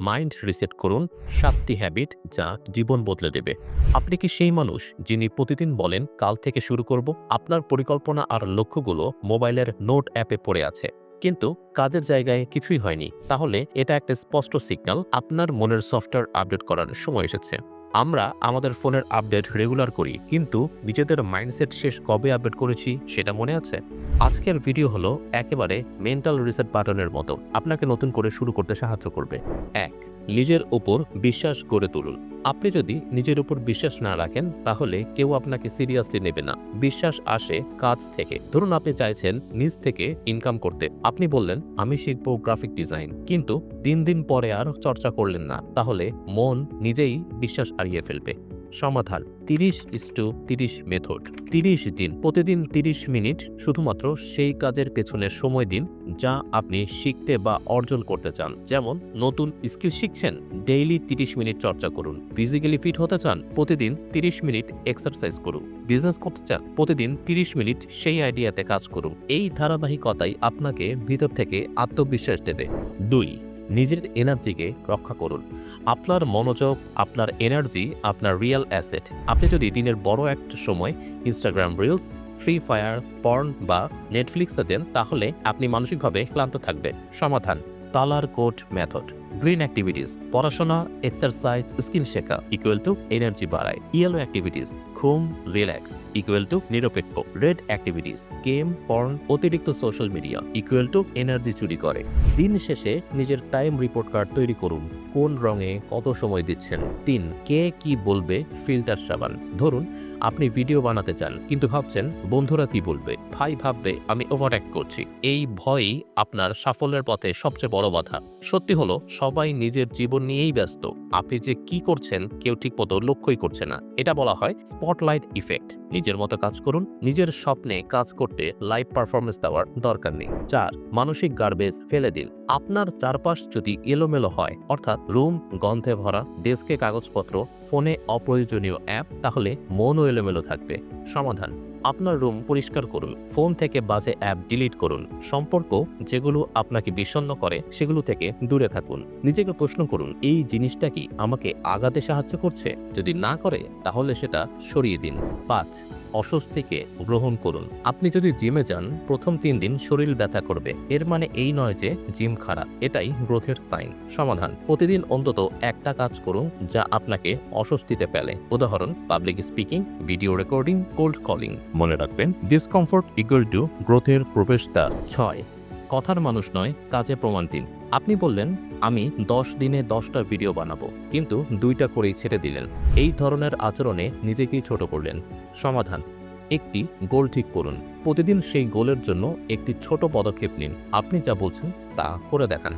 Mind reset করুন, সাতটি habit যা জীবন বদলে দেবে। আপনি কি সেই মানুষ যিনি প্রতিদিন বলেন, কাল থেকে শুরু করব আপনার পরিকল্পনা আর লক্ষ্যগুলো মোবাইলের নোট অ্যাপে পড়ে আছে। কিন্তু কাজের জায়গায় কিছুই হয়নি। তাহলে এটা একটা স্পষ্ট সিগন্যাল, আপনার মনের সফটওয়্যার আপডেট করার সময় এসেছে। আমরা আমাদের ফোনের আপডেট রেগুলার করি, কিন্তু নিজেদের মাইন্ডসেট শেষ কবে আপডেট করেছি সেটা মনে আছে? আজকের ভিডিও হলো একেবারে মেন্টাল রিসেট বাটনের মতো। আপনাকে নতুন করে শুরু করতে সাহায্য করবে। এক, নিজের ওপর বিশ্বাস গড়ে তুলুন। আপনি যদি নিজের উপর বিশ্বাস না রাখেন, তাহলে কেউ আপনাকে সিরিয়াসলি নেবে না। বিশ্বাস আসে কাজ থেকে। ধরুন আপনি চাইছেন নিজ থেকে ইনকাম করতে। আপনি বললেন, আমি শিখব গ্রাফিক ডিজাইন কিন্তু দিন দিন পরে আর চর্চা করলেন না। তাহলে মন নিজেই বিশ্বাস হারিয়ে ফেলবে। সমাধান, তিরিশ ইস টু তিরিশ মেথড তিরিশ দিন, প্রতিদিন তিরিশ মিনিট শুধুমাত্র সেই কাজের পেছনে সময় দিন যা আপনি শিখতে বা অর্জন করতে চান। যেমন, নতুন স্কিল শিখছেন ডেইলি তিরিশ মিনিট চর্চা করুন। ফিজিক্যালি ফিট হতে চান, প্রতিদিন তিরিশ মিনিট এক্সারসাইজ করুন। বিজনেস করতে চান, প্রতিদিন তিরিশ মিনিট সেই আইডিয়াতে কাজ করুন। এই ধারাবাহিকতাই আপনাকে ভিতর থেকে আত্মবিশ্বাস দেবে। দুই নিজের এনার্জিকে রক্ষা করুন। আপনার মনোযোগ, আপনার এনার্জি আপনার রিয়েল অ্যাসেট আপনি যদি দিনের বড় একটা সময় Instagram reels Free Fire porn বা নেটফ্লিক্সে দেন, তাহলে আপনি মানসিকভাবে ক্লান্ত থাকবে। সমাধান তালার কোট মেথড গ্রিন অ্যাক্টিভিটিস পড়াশোনা এক্সারসাইজ স্কিল শেখা ইকুয়াল টু এনার্জি বাড়ায়। ইয়েলো অ্যাক্টিভিটিস ঘুম, রিল্যাক্স ইকুয়াল টু নিরপেক্ষ রেড অ্যাক্টিভিটিস গেম পর্ন অতিরিক্ত social media equal to energy চুরি করে। দিন শেষে নিজের টাইম রিপোর্ট কার্ড তৈরি করুন। কোন রঙে কত সময় দিচ্ছেন? তিন, কে কি বলবে? ফিল্টার সাবান। ধরুন, আপনি ভিডিও বানাতে চান, কিন্তু ভাবছেন, বন্ধুরা কি বলবে? ভাই ভাববে, আমি ওভারঅ্যাক্ট করছি। এই ভয়ই আপনার সাফল্যের পথে সবচেয়ে বড় বাধা। সত্যি হলো, সবাই নিজের জীবন নিয়েই ব্যস্ত। আপনি যে কি করছেন, কেউ ঠিক মতো লক্ষ্যই করছে না। এটা বলা হয় স্পটলাইট ইফেক্ট নিজের মতো কাজ করুন, নিজের স্বপ্নে কাজ করতে লাইভ পারফরমেন্স দেওয়ার দরকার নেই। চার, মানসিক গার্বেজ ফেলে দিন। আপনার চারপাশ যদি এলোমেলো হয়, অর্থাৎ রুম গন্ধে ভরা ডেস্কে কাগজপত্র ফোনে অপ্রয়োজনীয় অ্যাপ তাহলে মনও এলোমেলো থাকবে। সমাধান আপনার রুম পরিষ্কার করুন। ফোন থেকে বাজে অ্যাপ ডিলিট করুন। সম্পর্ক যেগুলো আপনাকে বিষণ্ন করে, সেগুলো থেকে দূরে থাকুন। নিজেকে প্রশ্ন করুন, এই জিনিসটা কি আমাকে আগাতে সাহায্য করছে? যদি না করে, তাহলে সেটা সরিয়ে দিন। পাঁচ অস্বস্তিকে গ্রহণ করুন। আপনি যদি জিমে যান প্রথম তিন দিন শরীর ব্যথা করবে। এর মানে এই নয় যে জিম খারাপ এটাই গ্রোথের সাইন। সমাধান প্রতিদিন অন্তত একটা কাজ করুন যা আপনাকে অস্বস্তিতে ফেলে। উদাহরণ public speaking video recording cold calling মনে রাখবেন ডিসকমফোর্ট ইকুয়াল টু গ্রোথের প্রবেশদ্বার। ছয় কথার মানুষ নয়, কাজে প্রমাণ দিন। আপনি বললেন, আমি দশ দিনে দশটা ভিডিও বানাবো। কিন্তু দুইটা করেই ছেড়ে দিলেন। এই ধরনের আচরণে নিজেকেই ছোট করলেন। সমাধান, একটি গোল ঠিক করুন। প্রতিদিন সেই গোলের জন্য একটি ছোট পদক্ষেপ নিন। আপনি যা বলছেন তা করে দেখান।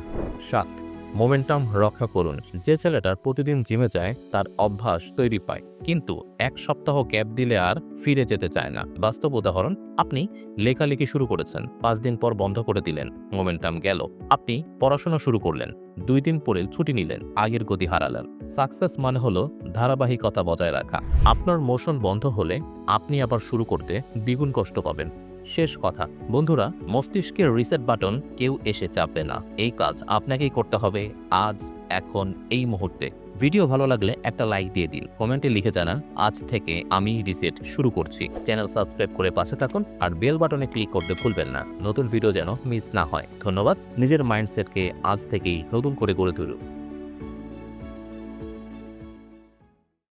সাত মোমেন্টাম রক্ষা করুন। যে ছেলেটার প্রতিদিন জিমে যায়, তার অভ্যাস তৈরি পায়। কিন্তু এক সপ্তাহ গ্যাপ দিলে আর ফিরে যেতে চায় না। বাস্তব উদাহরণ, আপনি লেখালেখি শুরু করেছেন, পাঁচ দিন পর বন্ধ করে দিলেন, মোমেন্টাম গেল। আপনি পড়াশোনা শুরু করলেন, দুই দিন পরে ছুটি নিলেন, আগের গতি হারালেন। সাকসেস মানে হলো ধারাবাহিকতা বজায় রাখা। আপনার মোশন বন্ধ হলে আপনি আবার শুরু করতে দ্বিগুণ কষ্ট পাবেন। শেষ কথা। বন্ধুরা, মস্তিষ্কের রিসেট বাটন কেউ এসে চাপবে না। এই কাজ আপনাকেই করতে হবে আজ, এখন, এই মুহূর্তে। ভিডিও ভালো লাগলে একটা লাইক দিয়ে দিন। কমেন্টে লিখে জানান, আজ থেকে আমি রিসেট শুরু করছি। চ্যানেল সাবস্ক্রাইব করে পাশে থাকুন আর বেল বাটনে ক্লিক করতে ভুলবেন না। নতুন ভিডিও যেন মিস না হয়। ধন্যবাদ। নিজের মাইন্ডসেটকে আজ থেকেই নতুন করে গড়ে তুলুন।